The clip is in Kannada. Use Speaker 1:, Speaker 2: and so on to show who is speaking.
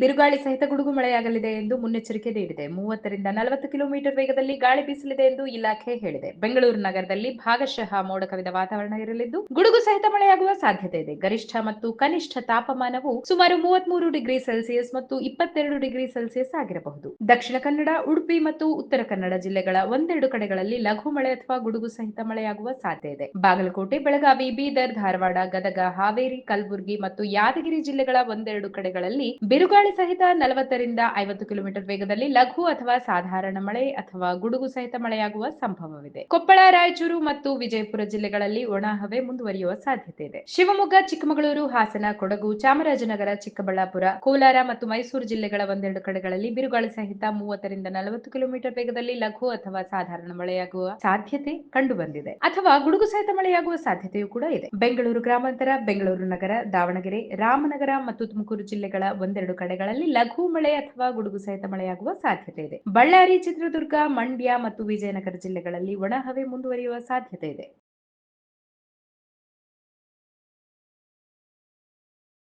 Speaker 1: ಬಿರುಗಾಳಿ ಸಹಿತ ಗುಡುಗು ಮಳೆಯಾಗಲಿದೆ ಎಂದು ಮುನ್ನೆಚ್ಚರಿಕೆ ನೀಡಿದೆ. ಮೂವತ್ತರಿಂದ ನಲವತ್ತು ಕಿಲೋಮೀಟರ್ ವೇಗದಲ್ಲಿ ಗಾಳಿ ಬೀಸಲಿದೆ ಎಂದು ಇಲಾಖೆ ಹೇಳಿದೆ. ಬೆಂಗಳೂರು ನಗರದಲ್ಲಿ ಭಾಗಶಃ ಮೋಡ ಕವಿದ ವಾತಾವರಣ ಇರಲಿದ್ದು, ಗುಡುಗು ಸಹಿತ ಮಳೆಯಾಗುವ ಸಾಧ್ಯತೆ ಇದೆ. ಗರಿಷ್ಠ ಮತ್ತು ಕನಿಷ್ಠ ತಾಪಮಾನವು ಸುಮಾರು ಮೂವತ್ಮೂರು ಡಿಗ್ರಿ ಸೆಲ್ಸಿಯಸ್ ಮತ್ತು ಇಪ್ಪತ್ತೆರಡು ಡಿಗ್ರಿ ಸೆಲ್ಸಿಯಸ್ ಆಗಿರಬಹುದು. ದಕ್ಷಿಣ ಕನ್ನಡ, ಉಡುಪಿ ಮತ್ತು ಉತ್ತರ ಕನ್ನಡ ಜಿಲ್ಲೆಗಳ ಒಂದೆರಡು ಕಡೆಗಳಲ್ಲಿ ಲಘು ಮಳೆ ಅಥವಾ ಗುಡುಗು ಸಹಿತ ಮಳೆಯಾಗುವ ಸಾಧ್ಯತೆ ಇದೆ. ಬಾಗಲಕೋಟೆ, ಬೆಳಗಾವಿ, ಬೀದರ್, ಧಾರವಾಡ, ಗದಗ, ಹಾವೇರಿ, ಕಲಬುರಗಿ ಮತ್ತು ಯಾದಗಿರಿ ಜಿಲ್ಲೆಗಳ ಒಂದೆರಡು ಕಡೆಗಳಲ್ಲಿ ಬಿರುಗಾಳಿ ಸಹಿತ ನಲವತ್ತರಿಂದ ಐವತ್ತು ಕಿಲೋಮೀಟರ್ ವೇಗದಲ್ಲಿ ಲಘು ಅಥವಾ ಸಾಧಾರಣ ಮಳೆ ಅಥವಾ ಗುಡುಗು ಸಹಿತ ಮಳೆಯಾಗುವ ಸಂಭವವಿದೆ. ಕೊಪ್ಪಳ, ರಾಯಚೂರು ಮತ್ತು ವಿಜಯಪುರ ಜಿಲ್ಲೆಗಳಲ್ಲಿ ಒಣಹವೆ ಮುಂದುವರಿಯುವ ಸಾಧ್ಯತೆ ಇದೆ. ಶಿವಮೊಗ್ಗ, ಚಿಕ್ಕಮಗಳೂರು, ಹಾಸನ, ಕೊಡಗು, ಚಾಮರಾಜನಗರ, ಚಿಕ್ಕಬಳ್ಳಾಪುರ, ಕೋಲಾರ ಮತ್ತು ಮೈಸೂರು ಜಿಲ್ಲೆಗಳ ಒಂದೆರಡು ಕಡೆಗಳಲ್ಲಿ ಬಿರುಗಾಳಿ ಸಹಿತ ಮೂವತ್ತರಿಂದ ನಲವತ್ತು ಕಿಲೋಮೀಟರ್ ವೇಗದಲ್ಲಿ ಲಘು ಅಥವಾ ಸಾಧಾರಣ ಮಳೆಯಾಗುವ ಸಾಧ್ಯತೆ ಕಂಡು ಬಂದಿದೆ ಅಥವಾ ಗುಡುಗು ಸಹಿತ ಮಳೆಯಾಗುವ ಸಾಧ್ಯತೆಯೂ ಕೂಡ ಇದೆ. ಬೆಂಗಳೂರು ಗ್ರಾಮಾಂತರ, ಬೆಂಗಳೂರು ನಗರ, ದಾವಣಗೆರೆ, ರಾಮನಗರ ಮತ್ತು ತುಮಕೂರು ಜಿಲ್ಲೆಗಳ ಒಂದೆರಡು ಕಡೆಗಳಲ್ಲಿ ಲಘು ಮಳೆ ಅಥವಾ ಗುಡುಗು ಸಹಿತ ಮಳೆಯಾಗುವ ಸಾಧ್ಯತೆ ಇದೆ. ಬಳ್ಳಾರಿ, ಚಿತ್ರದುರ್ಗ, ಮಂಡ್ಯ ಮತ್ತು ವಿಜಯನಗರ ಜಿಲ್ಲೆಗಳಲ್ಲಿ ಒಣಹವೆ ಮುಂದುವರಿಯುವ ಸಾಧ್ಯತೆ ಇದೆ.